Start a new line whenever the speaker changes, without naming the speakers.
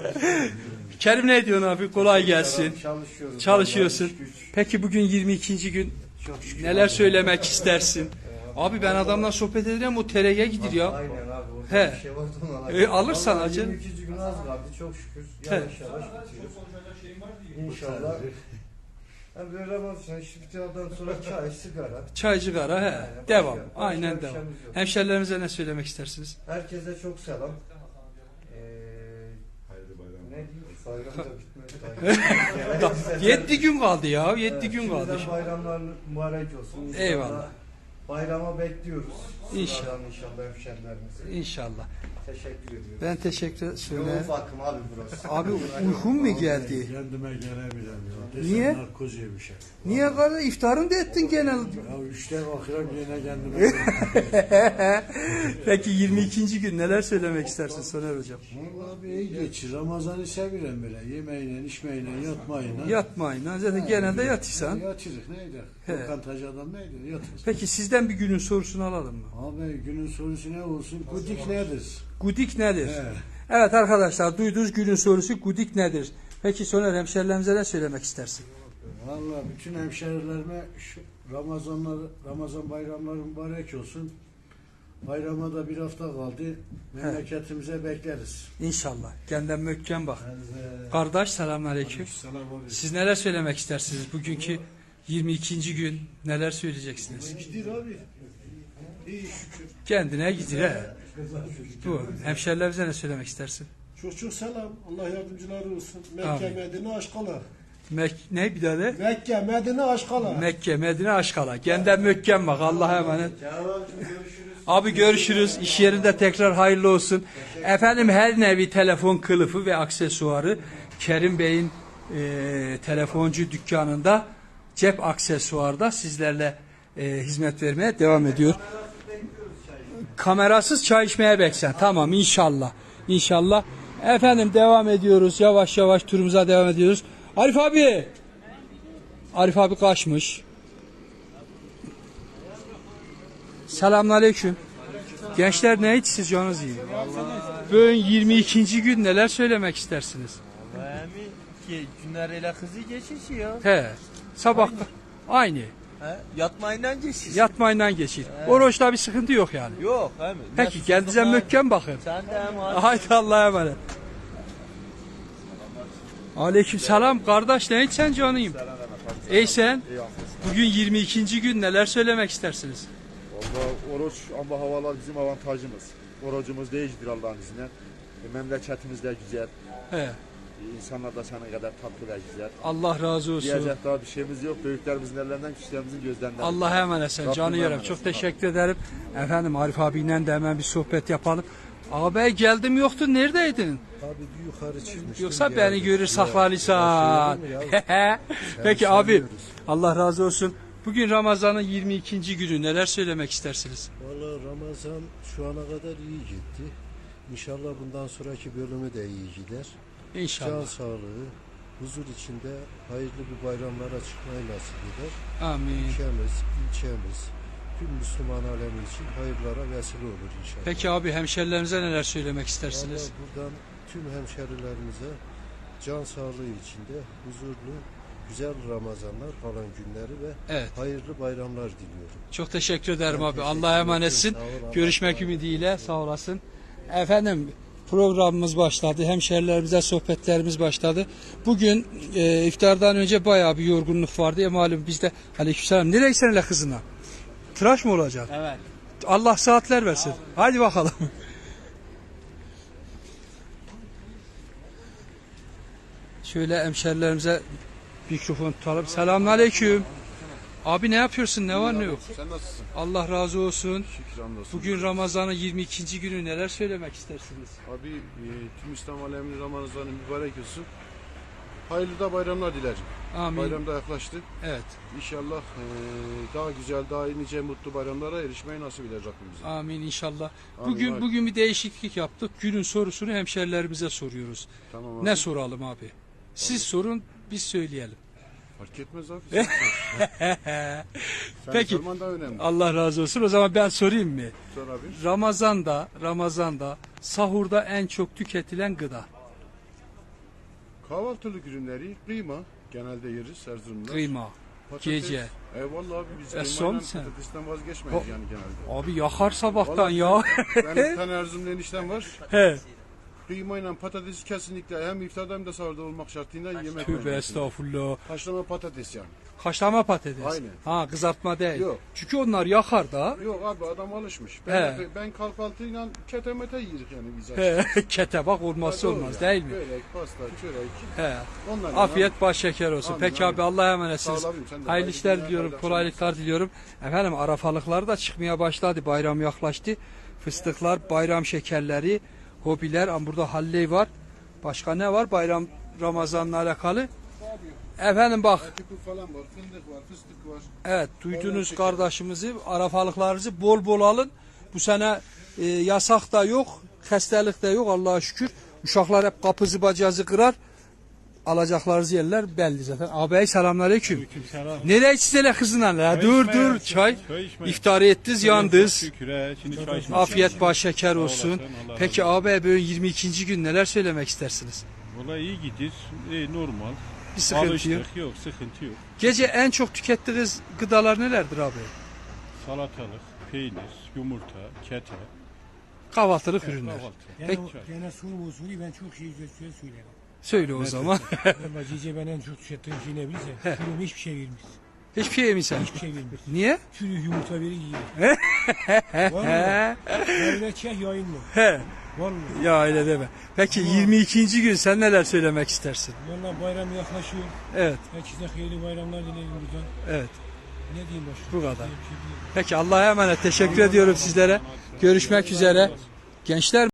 Kerim ne diyorsun abi? Kolay gelsin.
Çalışıyoruz.
Çalışıyorsun.
İş.
Peki bugün 22. gün neler söylemek istersin? Abi ben adamla sohbet ederim o tereye gidiyor ya.
Aynen abi. Orada
He.
bir şey ona
E, alırsan
Vallahi
acı.
22. gün az kaldı çok şükür. Yavaş yavaş bitiyor. İnşallah. Yani böyle Ramazan işte bitirdikten sonra çay, sigara.
Çay sigara he.
Aynen.
Devam.
Başka-
Aynen
bir
devam.
şeyimiz yok.
Hemşerilerimize ne söylemek istersiniz?
Herkese çok selam. Ee,
Hayırlı bayram.
ne diyeyim? Bayram da bitmedi.
7 gün kaldı ya. 7 gün kaldı.
Bayramlar mübarek olsun.
Eyvallah.
Bayrama bekliyoruz.
İnşallah.
İnşallah hemşerilerimizi.
İnşalür.
Teşekkür ediyorum.
Ben teşekkür
Yoğun
söyle.
bakım abi burası.
Abi uykun mu geldi?
Kendime gelebilirim ya.
Niye?
Desem narkoz yemişim.
Niye kardeş iftarını da ettin genel?
Ya üçte bakıyorum yine kendime
Peki 22. gün neler söylemek istersin Soner hocam?
Abi iyi geçir. Ramazan'ı seviyorum böyle. Yemeğiyle, içmeyle, yatmayla.
Yatmayın. ha. Zaten genelde yatırsan.
Yatırık neydi?
He.
Lokantacı adam neydi? Yatırız.
Peki sizden bir günün sorusunu alalım mı?
Abi günün sorusu ne olsun? Gudik nedir?
Gudik nedir?
He.
Evet arkadaşlar duyduğunuz günün sorusu gudik nedir? Peki Soner hemşerilerimize ne söylemek istersin?
Valla bütün hemşerilerime şu Ramazanlar, Ramazan bayramları mübarek olsun. Bayrama da bir hafta kaldı. Memleketimize bekleriz.
İnşallah. Kendinden möhkem bak.
Ben,
Kardeş selamünaleyküm.
Selam abi.
Siz neler söylemek istersiniz? Bugünkü 22. gün neler söyleyeceksiniz?
Gidir abi. İyi şükür.
Kendine gidir he. Bu. Hemşerilerimize ne söylemek istersin?
Çok çok selam. Allah yardımcıları olsun.
Amin.
Mekke, Medine, aşkala.
Mek ne bir daha de?
Mekke, Medine, aşkala.
Mekke, Medine, Aşkala. Kendinden möhkem bak. Allah'a emanet. Abi görüşürüz. İş yerinde tekrar hayırlı olsun. Efendim her nevi telefon kılıfı ve aksesuarı Kerim Bey'in e, telefoncu dükkanında cep aksesuarda sizlerle e, hizmet vermeye devam ediyor. Kamerasız çay içmeye beksen. Tamam inşallah. İnşallah. Efendim devam ediyoruz. Yavaş yavaş turumuza devam ediyoruz. Arif abi. Arif abi kaçmış. Selamünaleyküm. Gençler ne içsiz canınız iyi? Bugün 22. gün neler söylemek istersiniz?
Abi ki günler ele hızlı geçişiyor.
He. Sabah aynı.
He? Yatmayla geçiş.
Yatmayla geçir. Oruçta bir sıkıntı yok yani.
Yok he mi?
Peki kendinize möhkem bakın.
Sen de hem.
Haydi Allah'a emanet. Aleyküm selam kardeş ne içsen canıyım. Ey sen bugün 22. gün neler söylemek istersiniz?
Valla oruç ama havalar bizim avantajımız. Orucumuz değiştir Allah'ın izniyle. E, memleketimiz de güzel.
He.
İnsanlar da senin kadar tatlı ve güzel.
Allah razı olsun.
Diyecek daha bir şeyimiz yok. Büyüklerimizin ellerinden, küçüklerimizin gözlerinden.
Allah'a emanet sen
Rabbim
canı yerim. Çok teşekkür ederim. Efendim Arif abiyle de hemen bir sohbet yapalım. Ağabey geldim yoktu neredeydin?
Abi bir yukarı çıkmış.
Yoksa beni görür saklarsan. Peki abi Allah razı olsun. Bugün Ramazan'ın 22. günü neler söylemek istersiniz?
Valla Ramazan şu ana kadar iyi gitti. İnşallah bundan sonraki bölümü de iyi gider. Can
İnşallah.
sağlığı, huzur içinde hayırlı bir bayramlara çıkmayı nasip eder.
Amin.
Ülkemiz, ilçemiz, tüm Müslüman alemi için hayırlara vesile olur inşallah.
Peki abi hemşerilerimize neler söylemek istersiniz?
buradan tüm hemşerilerimize can sağlığı içinde huzurlu, güzel Ramazanlar kalan günleri ve
Evet.
hayırlı bayramlar diliyorum.
Çok teşekkür ederim
Ben
abi. Allah'a emanetsin.
Allah
Görüşmek ümidiyle sağ olasın. Efendim programımız başladı. Hemşerilerimize sohbetlerimiz başladı. Bugün e, iftardan önce bayağı bir yorgunluk vardı. E malum bizde aleykümselam. Nereye gitsen hele kızına? Tıraş mı olacak?
Evet.
Allah saatler versin. Hadi bakalım. Şöyle hemşerilerimize mikrofon tutalım. Selamünaleyküm. Abi ne yapıyorsun? Ne var ne yok?
Sen nasılsın?
Allah razı olsun.
Hamdolsun.
Bugün Ramazan'ın 22. günü neler söylemek istersiniz?
Abi e, tüm İslam aleminin Ramazan'ı mübarek olsun. Hayırlı da bayramlar dilerim.
Amin.
Bayram da yaklaştı.
Evet.
İnşallah e, daha güzel, daha nice mutlu bayramlara erişmeyi nasip eder Rabbimize.
Amin inşallah.
Amin,
Bugün
amin.
bugün bir değişiklik yaptık. Günün sorusunu hemşerilerimize soruyoruz.
Tamam abi.
Ne soralım abi? Siz sorun, biz söyleyelim.
Fark etmez abi. Sen
Peki.
sorman daha önemli.
Allah razı olsun. O zaman ben sorayım mı?
Sor abi.
Ramazan'da, Ramazan'da sahurda en çok tüketilen gıda.
Kahvaltılık ürünleri kıyma genelde yeriz Erzurum'da.
Kıyma. Gece.
Eyvallah abi biz
E,
kıymayla
son sen.
patatesten vazgeçmeyiz yani genelde.
Abi yakar sabahtan
Vallahi
ya.
Benim bir tane Erzurumlu eniştem var.
He.
Kıymayla patatesi kesinlikle hem iftarda hem de sahurda olmak şartıyla yemek
Tövbe
menüsünde.
estağfurullah.
Haşlama patates yani.
Haşlama patates.
Aynen.
Ha kızartma değil.
Yok.
Çünkü onlar yakar da.
Yok abi adam alışmış.
He.
Ben, ben kahvaltıyla ketemete yiyirik yani biz.
He, kete bak olmazsa olmaz
yani.
değil mi?
Börek, pasta, çörek.
He.
Onlar
Afiyet baş şeker olsun.
Amin,
Peki
amin.
abi Allah'a emanetsiniz. Hayırlı işler diliyorum, kolaylıklar diliyorum. Efendim arafalıklar da çıkmaya başladı. Bayram yaklaştı. Fıstıklar, bayram şekerleri, hobiler. Ama burada halley var. Başka ne var bayram Ramazan'la alakalı? Efendim bak
falan var, fındık var, fıstık var.
Evet duydunuz kardeşimizi arafalıklarınızı bol bol alın. Bu sene e, yasak da yok, hastalık da yok Allah'a şükür. Uşaklar hep kapızı bacazı kırar. Alacaklarınız yerler belli zaten. Ağabey selamünaleyküm. Nereye içsene kızına la? Dur dur çay. İftar ettiniz yandınız.
Şükür he, şimdi çay içmek
Afiyet baş şeker olsun.
Allah
Peki ağabey böyle 22. gün neler söylemek istersiniz?
Valla iyi gidiyor. E, normal.
Bir sıkıntı yok.
Alıştık. Yok sıkıntı yok.
Gece en çok tükettiğiniz gıdalar nelerdir abi?
Salatalık, peynir, yumurta, kete.
Kahvaltılık ürünler.
Kahvaltı.
Peki.
Çay.
Gene sorum usulü ben çok şey güzel söylerim.
Söyle o zaman.
Valla Cice ben en çok tükettiğim şey ne bilirse. Hiçbir şey vermiş.
Hiçbir şey yemeysen.
Hiçbir şey vermiş.
Niye?
Sürü yumurta verir yiyor. Valla. Yerine çek yayın mı?
He.
Valla.
Ya öyle deme. Peki 22. gün sen neler söylemek istersin?
Valla bayram yaklaşıyor.
Evet,
Herkese hayırlı bayramlar dilerim buradan.
evet.
Ne diyeyim başka?
Bu kadar.
Bir şey.
Peki Allah'a emanet. Teşekkür ediyorum sizlere. Görüşmek üzere. Gençler